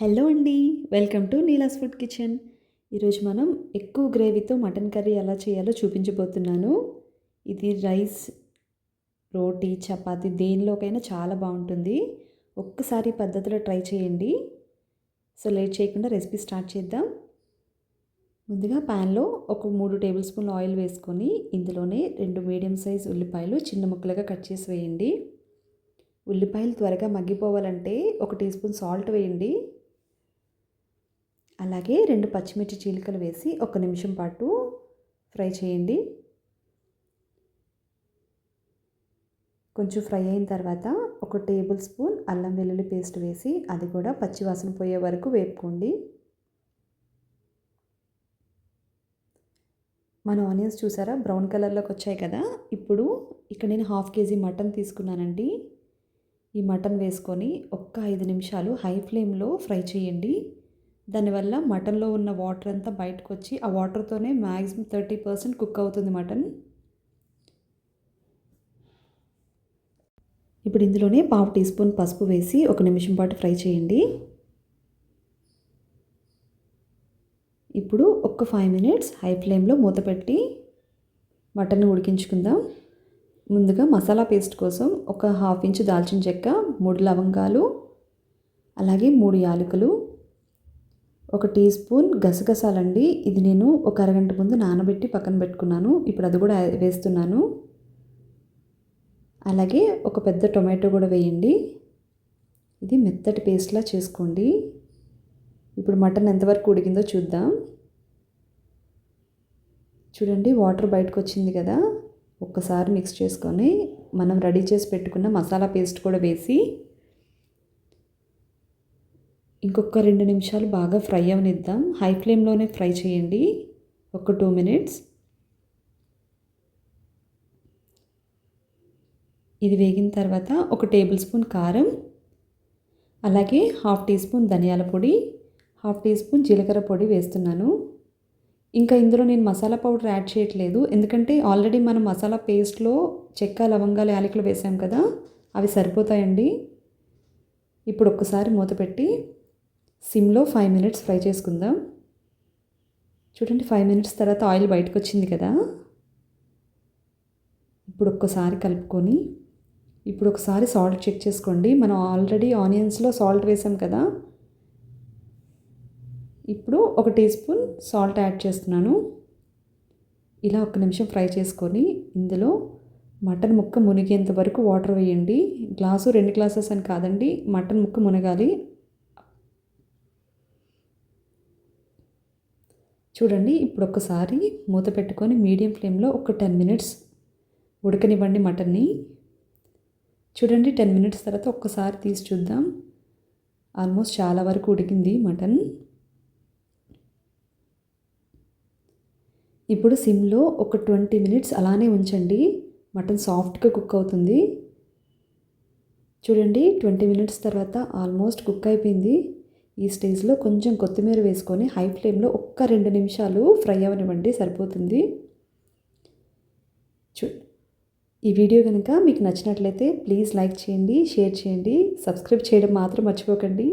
Hello అండి welcome to Neela's food kitchen. ఈరోజు మనం ఎక్కువ గ్రేవీతో మటన్ కర్రీ ఎలా చేయాలో చూపించబోతున్నాను. ఇది రైస్ రోటీ చపాతి దేనిలోకైనా చాలా బాగుంటుంది. ఒక్కసారి పద్ధతిలో ట్రై చేయండి. సో లేట్ చేయకుండా రెసిపీ స్టార్ట్ చేద్దాం. ముందుగా ప్యాన్లో ఒక మూడు టేబుల్ స్పూన్ ఆయిల్ వేసుకొని ఇందులోనే రెండు మీడియం సైజ్ ఉల్లిపాయలు చిన్న ముక్కలుగా కట్ చేసి వేయండి. ఉల్లిపాయలు త్వరగా మగ్గిపోవాలంటే ఒక టీ స్పూన్ సాల్ట్ వేయండి. అలాగే రెండు పచ్చిమిర్చి చీలికలు వేసి ఒక నిమిషం పాటు ఫ్రై చేయండి. కొంచెం ఫ్రై అయిన తర్వాత ఒక టేబుల్ స్పూన్ అల్లం వెల్లుల్లి పేస్ట్ వేసి అది కూడా పచ్చివాసన పోయే వరకు వేపుకోండి. మన ఆనియన్స్ చూసారా? బ్రౌన్ కలర్లోకి వచ్చాయి కదా? ఇప్పుడు ఇక్కడ నేను హాఫ్ కేజీ మటన్ తీసుకున్నానండి. ఈ మటన్ వేసుకొని ఒక్క ఐదు నిమిషాలు హై ఫ్లేమ్లో ఫ్రై చేయండి. దానివల్ల మటన్లో ఉన్న వాటర్ అంతా బయటకు వచ్చి ఆ వాటర్తోనే మ్యాక్సిమం థర్టీ పర్సెంట్ కుక్ అవుతుంది మటన్. ఇప్పుడు ఇందులోనే పావు టీ స్పూన్ పసుపు వేసి ఒక నిమిషం పాటు ఫ్రై చేయండి. ఇప్పుడు ఒక ఫైవ్ మినిట్స్ హై ఫ్లేమ్లో మూత పెట్టి మటన్ ఉడికించుకుందాం. ముందుగా మసాలా పేస్ట్ కోసం ఒక హాఫ్ ఇంచ్ దాల్చిన చెక్క మూడు లవంగాలు అలాగే మూడు యాలకులు ఒక టీ స్పూన్ గసగసాలండి. ఇది నేను ఒక అరగంట ముందు నానబెట్టి పక్కన పెట్టుకున్నాను. ఇప్పుడు అది కూడా వేస్తున్నాను. అలాగే ఒక పెద్ద టొమాటో కూడా వేయండి. ఇది మెత్తటి పేస్ట్లా చేసుకోండి. ఇప్పుడు మటన్ ఎంతవరకు ఉడికిందో చూద్దాం. చూడండి వాటర్ బయటకు వచ్చింది కదా. ఒక్కసారి మిక్స్ చేసుకొని మనం రెడీ చేసి పెట్టుకున్న మసాలా పేస్ట్ కూడా వేసి ఇంకొక రెండు నిమిషాలు బాగా ఫ్రై అవనిద్దాం. హై ఫ్లేమ్లోనే ఫ్రై చేయండి. ఒక టూ మినిట్స్. ఇది వేగిన తర్వాత ఒక టేబుల్ స్పూన్ కారం అలాగే హాఫ్ టీ స్పూన్ ధనియాల పొడి హాఫ్ టీ స్పూన్ జీలకర్ర పొడి వేస్తున్నాను. ఇంకా ఇందులో నేను మసాలా పౌడర్ యాడ్ చేయట్లేదు ఎందుకంటే ఆల్రెడీ మనం మసాలా పేస్ట్లో చెక్క లవంగాలు యాలకులు వేసాం కదా అవి సరిపోతాయండి. ఇప్పుడు ఒక్కసారి మూత పెట్టి సిమ్లో ఫైవ్ మినిట్స్ ఫ్రై చేసుకుందాం. చూడండి ఫైవ్ మినిట్స్ తర్వాత ఆయిల్ బయటకు వచ్చింది కదా. ఇప్పుడు ఒక్కసారి కలుపుకొని ఇప్పుడు ఒకసారి సాల్ట్ చెక్ చేసుకోండి. మనం ఆల్రెడీ ఆనియన్స్లో సాల్ట్ వేసాం కదా. ఇప్పుడు ఒక టీ స్పూన్ సాల్ట్ యాడ్ చేస్తున్నాను. ఇలా ఒక నిమిషం ఫ్రై చేసుకొని ఇందులో మటన్ ముక్క మునిగేంత వరకు వాటర్ వేయండి. గ్లాసు రెండు గ్లాసెస్ అని కాదండి మటన్ ముక్క మునగాలి. చూడండి ఇప్పుడు ఒకసారి మూత పెట్టుకొని మీడియం ఫ్లేమ్లో ఒక టెన్ మినిట్స్ ఉడకనివ్వండి మటన్ని. చూడండి టెన్ మినిట్స్ తర్వాత ఒక్కసారి తీసి చూద్దాం. ఆల్మోస్ట్ చాలా వరకు ఉడికింది మటన్. ఇప్పుడు సిమ్లో ఒక ట్వంటీ మినిట్స్ అలానే ఉంచండి. మటన్ సాఫ్ట్గా కుక్ అవుతుంది. చూడండి ట్వంటీ మినిట్స్ తర్వాత ఆల్మోస్ట్ కుక్ అయిపోయింది. ఈ స్టేజ్లో కొంచెం కొత్తిమీర వేసుకొని హై ఫ్లేమ్లో ఒక్క రెండు నిమిషాలు ఫ్రై అవనివ్వండి సరిపోతుంది. చూ ఈ వీడియో కనుక మీకు నచ్చినట్లయితే ప్లీజ్ లైక్ చేయండి షేర్ చేయండి సబ్స్క్రైబ్ చేయడం మాత్రం మర్చిపోకండి.